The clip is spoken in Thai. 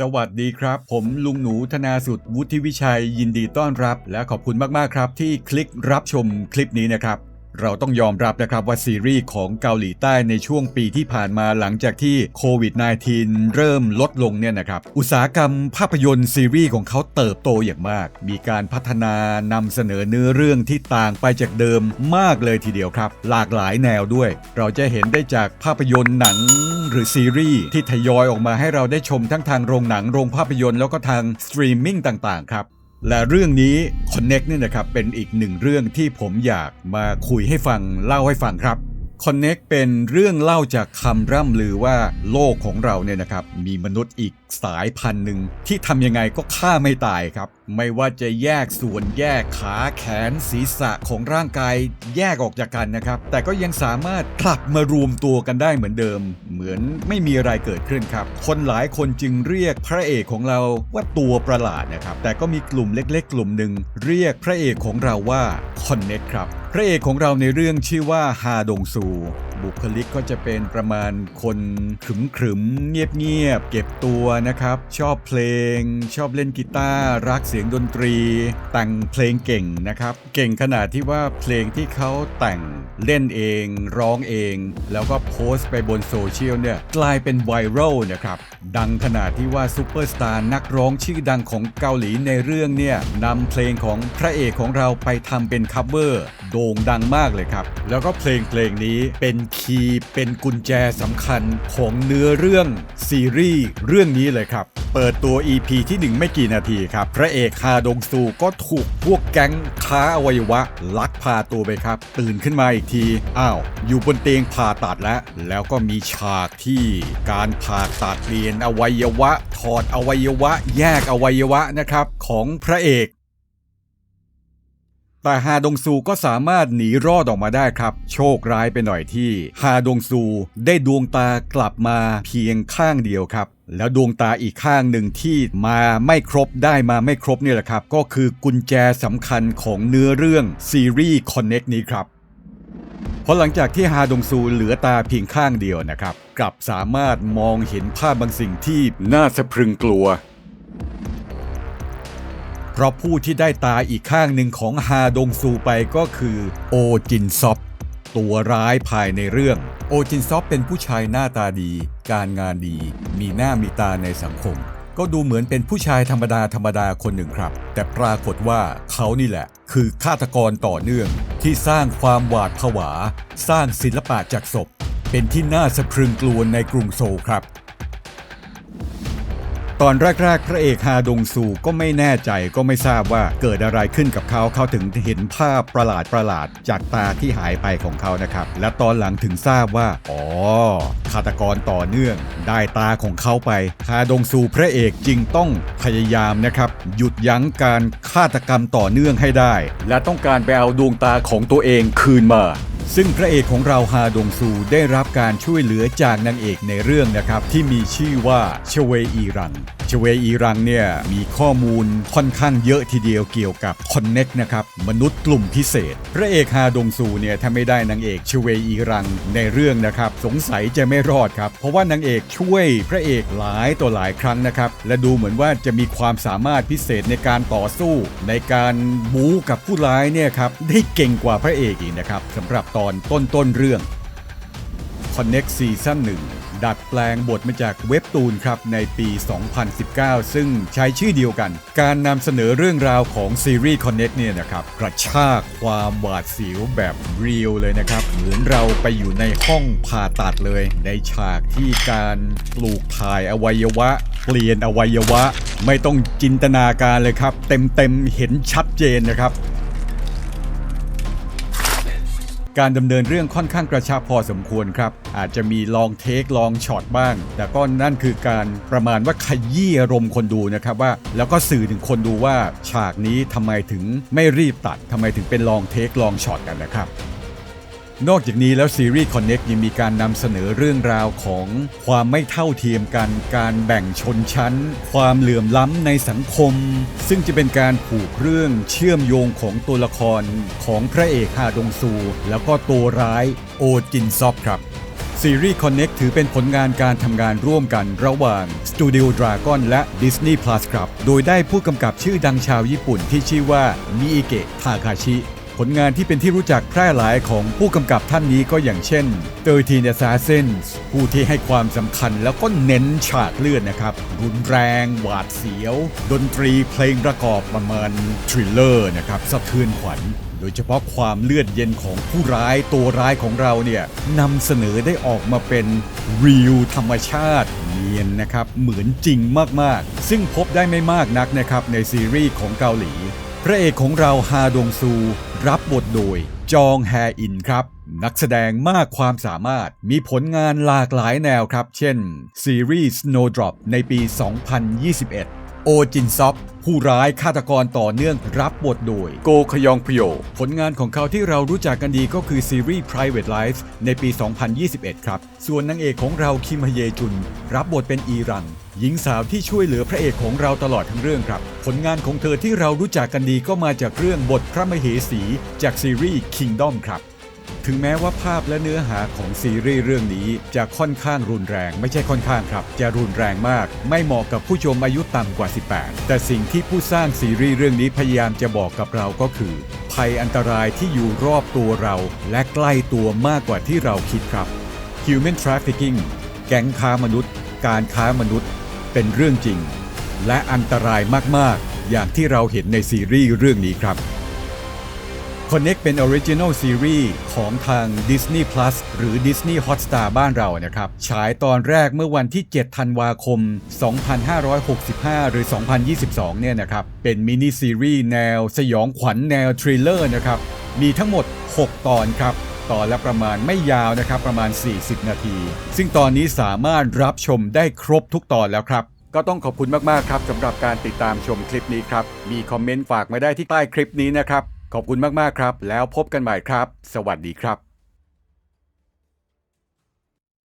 สวัสดีครับ ผมลุงหนูธนาสุดวุฒิวิชัยยินดีต้อนรับ และขอบคุณมาก ๆ ครับ ที่คลิกรับชมคลิปนี้นะครับ เราต้องยอมรับนะครับว่าซีรีส์ของเกาหลีใต้ในช่วงปีที่ผ่านมาหลังจากที่โควิด -19 เริ่มลดลงเนี่ยนะครับ อุตสาหกรรมภาพยนตร์ซีรีส์ของเขาเติบโตอย่างมาก มีการพัฒนานำเสนอเนื้อเรื่องที่ต่างไปจากเดิมมากเลยทีเดียวครับ หลากหลายแนวด้วย เราจะเห็นได้จากภาพยนตร์หนังหรือซีรีส์ที่ทยอยออกมาให้เราได้ชมทั้งทางโรงหนังโรงภาพยนตร์แล้วก็ทางสตรีมมิ่งต่างๆครับ และเรื่องนี้ Connect เนี่ยนะครับเป็นอีกหนึ่งเรื่องที่ผมอยากมาคุยให้ฟังเล่าให้ฟังครับ Connect เป็นเรื่องเล่าจากคำร่ำลือว่าโลกของเราเนี่ยนะครับมีมนุษย์อีกสายพันธุ์หนึ่งที่ทำยังไงก็ฆ่าไม่ตายครับ ไม่ว่าจะแยกส่วนแยกขาแขนศีรษะของร่างกายแยกออกจากกันนะครับ แต่ก็ยังสามารถกลับมารวมตัวกันได้เหมือนเดิม เหมือนไม่มีอะไรเกิดขึ้นครับ คนหลายคนจึงเรียกพระเอกของเราว่าตัวประหลาดนะครับ แต่ก็มีกลุ่มเล็ก ๆ กลุ่มหนึ่งเรียกพระเอกของเราว่าคอนเน็ครับพระเอกของเราในเรื่องชื่อว่าฮาดงซู บุคลิกก็จะเป็นประมาณคนขรึมขรึมๆเงียบเงียบๆเก็บตัวนะครับ ชอบเพลง ชอบเล่นกีตาร์รักเสียงดนตรี แต่งเพลงเก่งนะครับ เก่งขนาดที่ว่าเพลงที่เขาแต่งเล่นเอง ร้องเอง แล้วก็โพสต์ไปบนโซเชียลเนี่ยกลายเป็นไวรัลนะครับดังขนาดที่ว่าซูเปอร์สตาร์นักร้องชื่อดังของเกาหลีในเรื่องเนี่ยนำเพลงของพระเอกของเราไปทำเป็นคัฟเวอร์โด่งดังมากเลยครับ แล้วก็เพลงเพลงนี้เป็นคีย์เป็นกุญแจสำคัญของเนื้อเรื่องซีรีส์เรื่องนี้เลยครับ เปิดตัว EP ที่ 1 ไม่กี่นาทีครับ พระเอกฮาดงซูก็ถูกพวกแก๊งค้าอวัยวะ ลักพาตัวไปครับ ตื่นขึ้นมาอีกที อ้าว อยู่บนเตียงผ่าตัดแล้ว แล้วก็มีฉากที่การผ่าตัดเปลี่ยนอวัยวะ ถอดอวัยวะ แยกอวัยวะนะครับ ของพระเอก แต่ฮาดงซูก็สามารถหนีรอดออกมาได้ครับ โชคร้ายไปหน่อยที่ฮาดงซูได้ดวงตากลับมาเพียงข้างเดียวครับ แล้วดวงตาอีกข้างหนึ่งที่มาไม่ครบได้มาไม่ครบเนี่ยแหละครับ ก็คือกุญแจสำคัญของเนื้อเรื่องซีรีส์ Connect นี้ครับเพราะหลังจากที่ฮาดงซูเหลือตาเพียงข้างเดียวนะครับ กลับสามารถมองเห็นภาพบางสิ่งที่น่าสะพรึงกลัว เพราะผู้ที่ได้ตาอีกข้างหนึ่งของฮาดงซูไปก็คือโอจินซอปตัวร้ายภายในเรื่อง โอจินซอปเป็นผู้ชายหน้าตาดี การงานดี มีหน้ามีตาในสังคม ก็ดูเหมือนเป็นผู้ชายธรรมดาธรรมดาคนหนึ่งครับ แต่ปรากฏว่าเขานี่แหละ คือฆาตกรต่อเนื่อง ที่สร้างความหวาดผวา สร้างศิลปะจากศพ เป็นที่น่าสะพรึงกลัวในกรุงโซลครับ ตอนแรก ๆ พระเอกฮาดงซูก็ไม่แน่ใจก็ไม่ทราบว่าเกิดอะไรขึ้นกับเขาเขาถึงเห็นภาพประหลาดประหลาดจากตาที่หายไปของเขานะครับ และตอนหลังถึงทราบว่า อ๋อฆาตกรต่อเนื่อง ได้ตาของเขาไปฮาดงซูพระเอกจึงต้องพยายามนะครับ หยุดยั้งการฆาตกรรมต่อเนื่องให้ได้ และต้องการไปเอาดวงตาของตัวเองคืนมา ซึ่งพระเอกของเราฮาดงซูได้รับการช่วยเหลือจากนางเอกในเรื่องนะครับ ที่มีชื่อว่าชเวอีรังชเวอีรังเนี่ยมีข้อมูลค่อนข้างเยอะทีเดียวเกี่ยวกับคอนเน็กนะครับ มนุษย์กลุ่มพิเศษ พระเอกฮาดงซูเนี่ยถ้าไม่ได้นางเอกชเวอีรังในเรื่องนะครับ สงสัยจะไม่รอดครับ เพราะว่านางเอกช่วยพระเอกหลายต่อหลายครั้งนะครับ และดูเหมือนว่าจะมีความสามารถพิเศษในการต่อสู้ ในการบู๊กับผู้ร้ายเนี่ยครับได้เก่งกว่าพระเอกอีกนะครับสำหรับตอนต้นต้นเรื่อง Connect Season 1ดัดแปลงบทมาจากเว็บตูนครับในปี 2019 ซึ่งใช้ชื่อเดียวกัน การนำเสนอเรื่องราวของซีรีส์ Connect เนี่ยนะครับ กระชากความหวาดเสียวแบบเรียลเลยนะครับ เหมือนเราไปอยู่ในห้องผ่าตัดเลย ในฉากที่การปลูกถ่ายอวัยวะ เปลี่ยนอวัยวะ ไม่ต้องจินตนาการเลยครับ เต็มๆเห็นชัดเจนนะครับ การดำเนินเรื่องค่อนข้างกระชับพอสมควรครับ อาจจะมีลองเทคลองช็อตบ้าง แต่ก็นั่นคือการประมาณว่าขยี้อารมณ์คนดูนะครับว่า แล้วก็สื่อถึงคนดูว่าฉากนี้ทำไมถึงไม่รีบตัดทำไมถึงเป็นลองเทคลองช็อตกันนะครับ นอกจากนี้แล้วซีรีส์ Connect ยังมีการนำเสนอเรื่องราวของความไม่เท่าเทียมกัน การแบ่งชนชั้น ความเหลื่อมล้ำในสังคม ซึ่งจะเป็นการผูกเรื่องเชื่อมโยงของตัวละครของพระเอกฮาดงซู แล้วก็ตัวร้ายโอจินซอปครับซีรีส์ Connect ถือเป็นผลงานการทำงานร่วมกันระหว่าง Studio Dragon และ Disney Plus ครับ โดยได้ผู้กำกับชื่อดังชาวญี่ปุ่นที่ชื่อว่ามิอิเกะทาคาชิ ผลงานที่เป็นที่รู้จักแพร่หลายของผู้กำกับท่านนี้ก็อย่างเช่น 13 Assassins ผู้ที่ให้ความสำคัญแล้วก็เน้นฉากเลือดนะครับ รุนแรง หวาดเสียว ดนตรีเพลงประกอบประมาณทริลเลอร์นะครับสะเทือนขวัญโดยเฉพาะความเลือดเย็นของผู้ร้ายตัวร้ายของเราเนี่ยนำเสนอได้ออกมาเป็นรีลธรรมชาติเนียนนะครับเหมือนจริงมากๆ ซึ่งพบได้ไม่มากนักนะครับในซีรีส์ของเกาหลี พระเอกของเราฮาดงซู รับบทโดยจองแฮอินครับ นักแสดงมากความสามารถมีผลงานหลากหลายแนวครับ เช่น ซีรีส์ Snowdrop ในปี 2021 โอจินซอปผู้ร้ายฆาตกรต่อเนื่องรับบทโดย โกคยองพโอผลงานของเขาที่เรารู้จักกันดีก็คือซีรีส์ Private Life ในปี 2021 ครับ ส่วนนางเอกของเราคิมฮเยจุน รับบทเป็นอีรัง หญิงสาวที่ช่วยเหลือพระเอกของเราตลอดทั้งเรื่องครับ ผลงานของเธอที่เรารู้จักกันดีก็มาจากเรื่องบทพระมเหสี จากซีรีส์ Kingdom ครับ ถึงแม้ว่าภาพและเนื้อหาของซีรีส์เรื่องนี้จะค่อนข้างรุนแรง ไม่ใช่ค่อนข้างครับ จะรุนแรงมาก ไม่เหมาะกับผู้ชมอายุต่ำกว่า 18 แต่สิ่งที่ผู้สร้างซีรีส์เรื่องนี้พยายามจะบอกกับเราก็คือ ภัยอันตรายที่อยู่รอบตัวเรา และใกล้ตัวมากกว่าที่เราคิดครับ Human Trafficking แก๊งค้ามนุษย์ การค้ามนุษย์ เป็นเรื่องจริง และอันตรายมาก ๆ อย่างที่เราเห็นในซีรีส์เรื่องนี้ครับ Connect เป็น Original Series ของทาง Disney Plus หรือ Disney Hotstar บ้านเรานะครับ ฉายตอนแรกเมื่อวันที่ 7 ธันวาคม 2565 หรือ 2022 เนี่ยนะครับ เป็นมินิซีรีส์แนวสยองขวัญแนวทริลเลอร์นะครับ มีทั้งหมด 6 ตอนครับ ตอนละประมาณไม่ยาวนะครับประมาณ 40 นาที ซึ่งตอนนี้สามารถรับชมได้ครบทุกตอนแล้วครับ ก็ต้องขอบคุณมากๆครับสำหรับการติดตามชมคลิปนี้ครับ มีคอมเมนต์ฝากมาได้ที่ใต้คลิปนี้นะครับ ขอบคุณมากๆครับ แล้วพบกันใหม่ครับ สวัสดีครับ